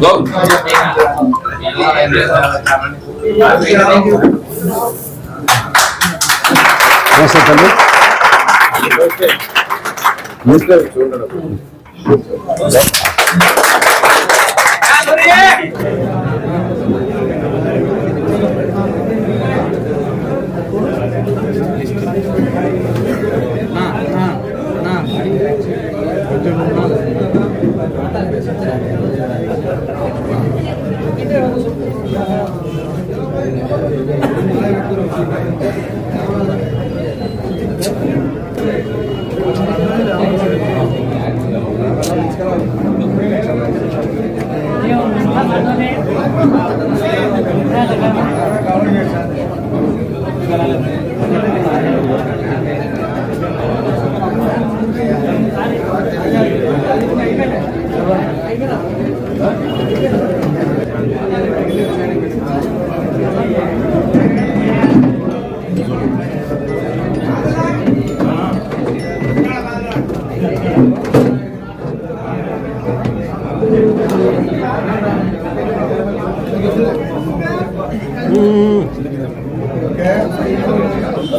दो कैसे चलो मिस्टर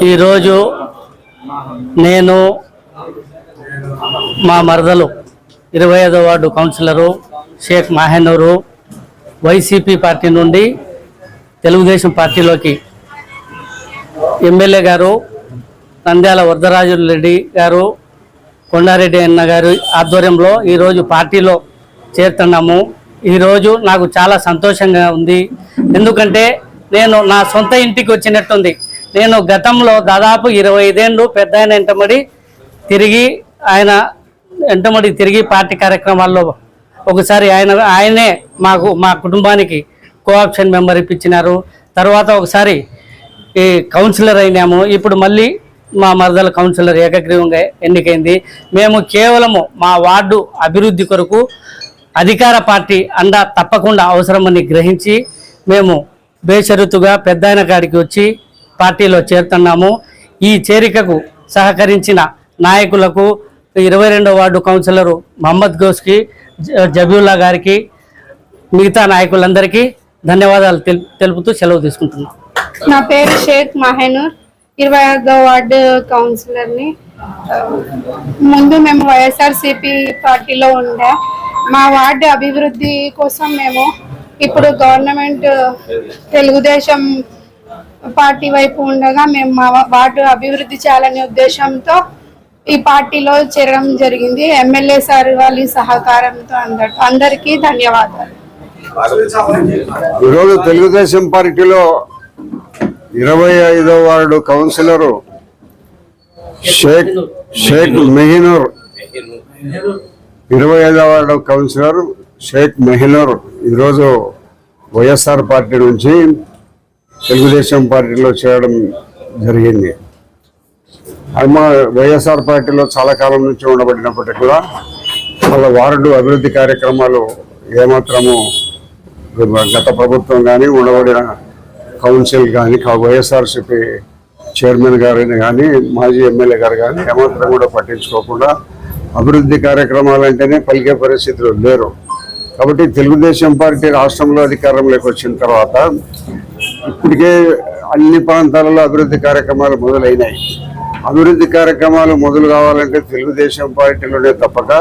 ఈరోజు నేను మా మరదలు ఇరవై ఐదో ward councillor Sheikh Mahenoor YCP party నుండి తెలుగుదేశం పార్టీలోకి ఎమ్మెల్యే గారు నంద్యాల వరదరాజు రెడ్డి గారు కొండారెడ్డి అన్న గారు ఆధ్వర్యంలో ఈరోజు పార్టీలో చేరుతున్నాము. ఈరోజు నాకు చాలా సంతోషంగా ఉంది. ఎందుకంటే నేను నా సొంత ఇంటికి వచ్చినట్టుంది. నేను గతంలో దాదాపు ఇరవై ఐదేళ్ళు పెద్ద ఆయన వెంటబడి తిరిగి ఆయన వెంటబడి తిరిగి పార్టీ కార్యక్రమాల్లో ఒకసారి ఆయన ఆయనే మాకు మా కుటుంబానికి కోఆప్షన్ మెంబర్ ఇప్పించినారు. తర్వాత ఒకసారి ఈ కౌన్సిలర్ అయినాము. ఇప్పుడు మళ్ళీ మా మరదల కౌన్సిలర్ ఏకగ్రీవంగా ఎన్నికైంది. మేము కేవలము మా వార్డు అభివృద్ధి కొరకు అధికార పార్టీ అండ తప్పకుండా అవసరమని గ్రహించి మేము బేషరతుగా పెద్ద కాడికి వచ్చి పార్టీలో చేరుతున్నాము. ఈ చేరికకు సహకరించిన నాయకులకు ఇరవై రెండో వార్డు కౌన్సిలరు మహమ్మద్ గోస్కి జ- జబీవుల్లా గారికి మిగతా నాయకులందరికీ ధన్యవాదాలు తెలుపుతూ సెలవు తీసుకుంటున్నాం. నా పేరు షేక్ మహేనూర్ ఇరవై ఐదో వార్డు కౌన్సిలర్ని. ముందు మేము వైఎస్ఆర్సిపి పార్టీలో ఉండే. మా వార్డు అభివృద్ధి కోసం మేము ఇప్పుడు గవర్నమెంట్ తెలుగుదేశం పార్టీ వైపు ఉండగా మేము మా వార్డు అభివృద్ధి చేయాలనే ఉద్దేశంతో ఈ పార్టీలో చేరడం జరిగింది. ఎమ్మెల్యే సార్ వాళ్ళ సహకారంతో అందరు అందరికీ ధన్యవాదాలు. ఈరోజు తెలుగుదేశం పార్టీలో ఇరవై ఐదో వార్డు కౌన్సిలరు షేక్ షేక్ మెహినూర్. ఇరవై ఐదో వార్డు కౌన్సిలర్ షేక్ మెహనూర్ ఈరోజు వైఎస్ఆర్ పార్టీ నుంచి తెలుగుదేశం పార్టీలో చేరడం జరిగింది. అది మా వైఎస్ఆర్ పార్టీలో చాలా కాలం నుంచి ఉండబడినప్పటికీ కూడా వాళ్ళ వార్డు అభివృద్ధి కార్యక్రమాలు ఏమాత్రము గత ప్రభుత్వం కానీ ఉండబడిన కౌన్సిల్ కానీ వైఎస్ఆర్సిపి చైర్మన్ గారిని కానీ మాజీ ఎమ్మెల్యే గారు కానీ ఏమాత్రం కూడా పట్టించుకోకుండా అభివృద్ధి కార్యక్రమాలు అంటేనే పలికే పరిస్థితులు లేరు. కాబట్టి తెలుగుదేశం పార్టీ రాష్ట్రంలో అధికారంలోకి వచ్చిన తర్వాత ఇప్పటికే అన్ని ప్రాంతాలలో అభివృద్ధి కార్యక్రమాలు మొదలైనాయి. అభివృద్ధి కార్యక్రమాలు మొదలు కావాలంటే తెలుగుదేశం పార్టీలోనే తప్పక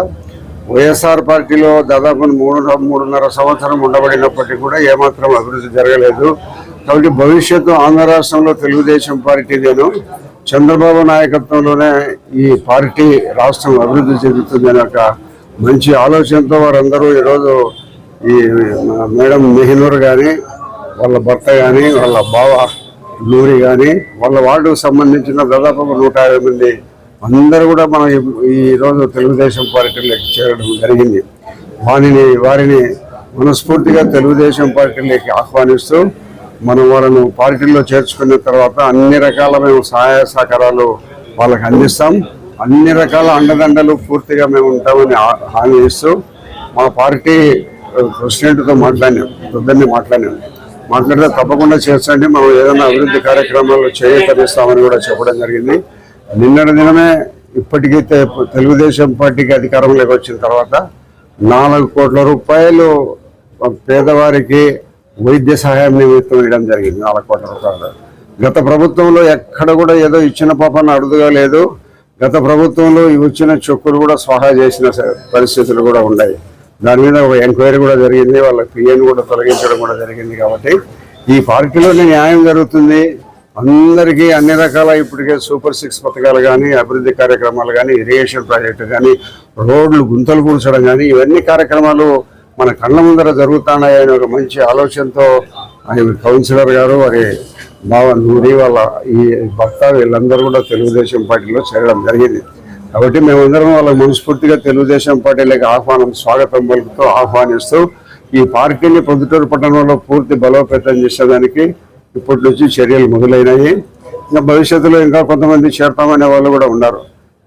వైఎస్ఆర్ పార్టీలో దాదాపు మూడు మూడున్నర సంవత్సరం ఉండబడినప్పటికీ కూడా ఏమాత్రం అభివృద్ధి జరగలేదు. కాబట్టి భవిష్యత్తు ఆంధ్ర రాష్ట్రంలో తెలుగుదేశం పార్టీ నేను చంద్రబాబు నాయకత్వంలోనే ఈ పార్టీ రాష్ట్రం అభివృద్ధి చెందుతుందనే ఒక మంచి ఆలోచనతో వారందరూ ఈరోజు ఈ మేడం మెహనూర్ కానీ వాళ్ళ భర్త కానీ వాళ్ళ బావ నూరి కానీ వాళ్ళ వార్డుకు సంబంధించిన దాదాపు నూట యాభై మంది అందరూ కూడా మనం ఈరోజు తెలుగుదేశం పార్టీలోకి చేరడం జరిగింది. వారిని వారిని మనస్ఫూర్తిగా తెలుగుదేశం పార్టీలోకి ఆహ్వానిస్తూ మనం వాళ్ళను పార్టీలో చేర్చుకున్న తర్వాత అన్ని రకాల మేము సహాయ సహకారాలు వాళ్ళకి అందిస్తాం. అన్ని రకాల అండదండలు పూర్తిగా మేము ఉంటామని హామీ ఇస్తూ మా పార్టీ ప్రెసిడెంట్తో మాట్లాడినాం పొద్దున్నే మాట్లాడినాం. మాట్లాడితే తప్పకుండా చేర్చండి మనం ఏదైనా అభివృద్ధి కార్యక్రమాలు చేయకరిస్తామని కూడా చెప్పడం జరిగింది. నిన్నటి దినమే ఇప్పటికీ తె- తెలుగుదేశం పార్టీకి అధికారంలోకి వచ్చిన తర్వాత నాలుగు కోట్ల రూపాయలు పేదవారికి వైద్య సహాయం నిమిత్తం ఇవ్వడం జరిగింది నాలుగు కోట్ల రూపాయలు. గత ప్రభుత్వంలో ఎక్కడ కూడా ఏదో ఇచ్చిన పాపన అడుగుగా లేదు. గత ప్రభుత్వంలో వచ్చిన చెక్కులు కూడా స్వాహా చేసిన పరిస్థితులు కూడా ఉన్నాయి. దాని మీద ఒక ఎంక్వైరీ కూడా జరిగింది వాళ్ళ పిఎన్ కూడా తొలగించడం కూడా జరిగింది కాబట్టి ఈ పార్టీలోనే న్యాయం జరుగుతుంది. అందరికీ అన్ని రకాల ఇప్పటికే సూపర్ సిక్స్ పథకాలు కానీ అభివృద్ధి కార్యక్రమాలు కానీ ఇరిగేషన్ ప్రాజెక్టు కానీ రోడ్లు గుంతలు కూర్చడం కానీ ఇవన్నీ కార్యక్రమాలు మన కళ్ళ ముందర జరుగుతున్నాయని ఒక మంచి ఆలోచనతో ఆయన కౌన్సిలర్ గారు వారి బావ నూరి వాళ్ళ ఈ భర్త వీళ్ళందరూ కూడా తెలుగుదేశం పార్టీలో చేరడం జరిగింది. కాబట్టి మేమందరం వాళ్ళ మనస్ఫూర్తిగా తెలుగుదేశం పార్టీలకు ఆహ్వానం స్వాగతం పలుకుతూ ఆహ్వానిస్తూ ఈ పార్టీని పొద్దుటూరు పట్టణంలో పూర్తి బలోపేతం చేసేదానికి ఇప్పటి నుంచి చర్యలు మొదలైనాయి. ఇంకా భవిష్యత్తులో ఇంకా కొంతమంది చేరతామనే వాళ్ళు కూడా ఉన్నారు.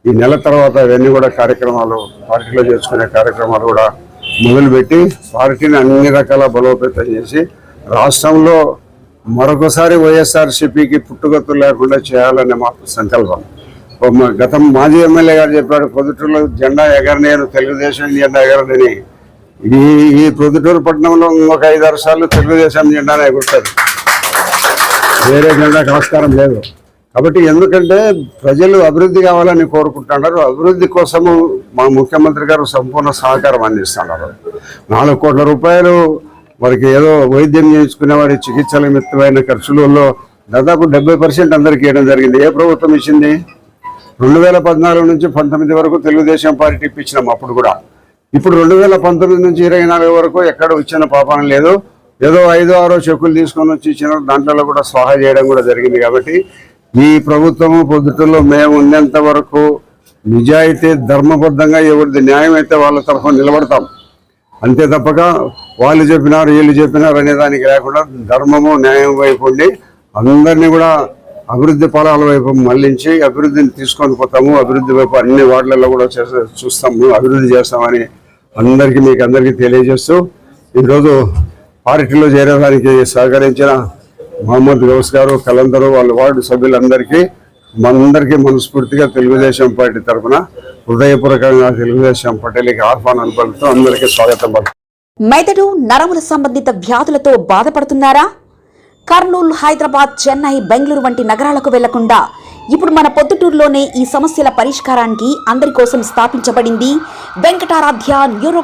ఈ నెల తర్వాత ఇవన్నీ కూడా కార్యక్రమాలు పార్టీలో చేసుకునే కార్యక్రమాలు కూడా మొదలుపెట్టి పార్టీని అన్ని రకాల బలోపేతం చేసి రాష్ట్రంలో మరొకసారి వైఎస్ఆర్సీపీకి పుట్టుగత్తు లేకుండా చేయాలనే మా సంకల్పం. మా గతం మాజీ ఎమ్మెల్యే గారు చెప్పాడు పొద్దుటూరులో జెండా ఎగరనేను తెలుగుదేశం జెండా ఎగరనని. ఈ ఈ పొద్దుటూరు పట్టణంలో ఒక ఐదారు సార్లు తెలుగుదేశం జెండానే ఎగురుతారు. వేరే జెండాకు ఆస్కారం లేదు. కాబట్టి ఎందుకంటే ప్రజలు అభివృద్ధి కావాలని కోరుకుంటున్నారు. అభివృద్ధి కోసము మా ముఖ్యమంత్రి గారు సంపూర్ణ సహకారం అందిస్తున్నారు. నాలుగు కోట్ల రూపాయలు వారికి ఏదో వైద్యం చేయించుకునే వారి చికిత్సల నిమిత్తమైన ఖర్చులలో దాదాపు డెబ్బై పర్సెంట్ అందరికీ ఇవ్వడం జరిగింది. ఏ ప్రభుత్వం ఇచ్చింది? రెండు వేల పద్నాలుగు నుంచి పంతొమ్మిది వరకు తెలుగుదేశం పార్టీ ఇప్పించినాం అప్పుడు కూడా. ఇప్పుడు రెండు వేల పంతొమ్మిది నుంచి ఇరవై నాలుగు వరకు ఎక్కడ వచ్చిన పాపం లేదు. ఏదో ఐదో ఆరో చెక్కులు తీసుకొని వచ్చి ఇచ్చిన దాంట్లో కూడా సహాయ చేయడం కూడా జరిగింది కాబట్టి ఈ ప్రభుత్వము పొద్దుటలో మేము ఉన్నంత వరకు నిజాయితీ ధర్మబద్ధంగా ఎవరిది న్యాయం అయితే వాళ్ళ తరఫున నిలబడతాం. అంతే తప్పక వాళ్ళు చెప్పినారు వీళ్ళు చెప్పినారు అనే దానికి లేకుండా ధర్మము న్యాయం వైపు ఉండి అందరినీ కూడా అభివృద్ధి ఫలాల వైపు మళ్ళించి అభివృద్ధిని తీసుకొని పోతాము. అభివృద్ధి వైపు అన్ని వార్డులలో కూడా చేస్తా చూస్తాము అభివృద్ధి చేస్తామని అందరికీ మీకు అందరికీ తెలియజేస్తూ ఈరోజు పార్టీలో చేరడానికి సహకరించిన మహమ్మద్ గౌస్ గారు కలందరూ వాళ్ళ వార్డు సభ్యులందరికీ మనందరికీ మనస్ఫూర్తిగా తెలుగుదేశం పార్టీ తరఫున హృదయపూర్వకంగా తెలుగుదేశం పార్టీలకి ఆహ్వానాలు పలుకుతూ అందరికీ స్వాగతం పలుకుతాం. మెదడు నరముల సంబంధిత వ్యాధులతో బాధపడుతున్నారా? కర్నూలు హైదరాబాద్ చెన్నై బెంగళూరు వంటి నగరాలకు వెళ్ళకుండా ఇప్పుడు మన పొద్దుటూరులోనే ఈ సమస్యల పరిష్కారానికి అందరి కోసం స్థాపించబడింది వెంకటారాధ్య న్యూరో